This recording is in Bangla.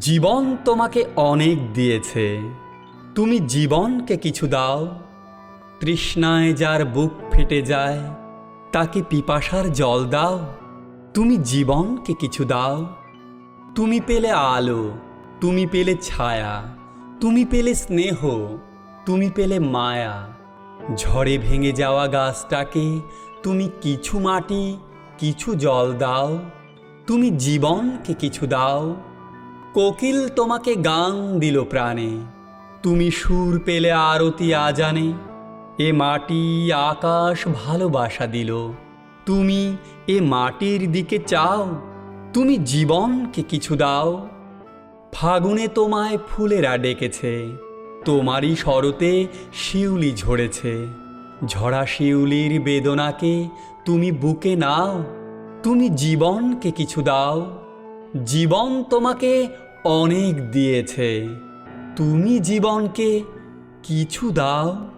জীবন তোমাকে অনেক দিয়েছে। তুমি জীবনকে কিছু দাও। তৃষ্ণায় যার বুক ফেটে যায়, তাকে পিপাসার জল দাও। তুমি জীবনকে কিছু দাও। তুমি পেলে আলো, তুমি পেলে ছায়া, তুমি পেলে স্নেহ, তুমি পেলে মায়া। ঝড়ে ভেঙে যাওয়া গাছটাকে তুমি কিছু মাটি, কিছু জল দাও। তুমি জীবনকে কিছু দাও। কোকিল তোমাকে গান দিল প্রাণে। তুমি সুর পেলে আরতি আজানে, এ মাটি আকাশ ভালোবাসা দিল। তুমি এ মাটির দিকে চাও, তুমি জীবনকে কিছু দাও। ফাগুনে তোমায় ফুলেরা ডেকেছে, তোমারই শরতে শিউলি ঝরেছে। ঝরা শিউলির বেদনাকে তুমি বুকে নাও, তুমি জীবনকে কিছু দাও। জীবন তোমাকে অনেক দিয়েছে। তুমি জীবনকে কিছু দাও।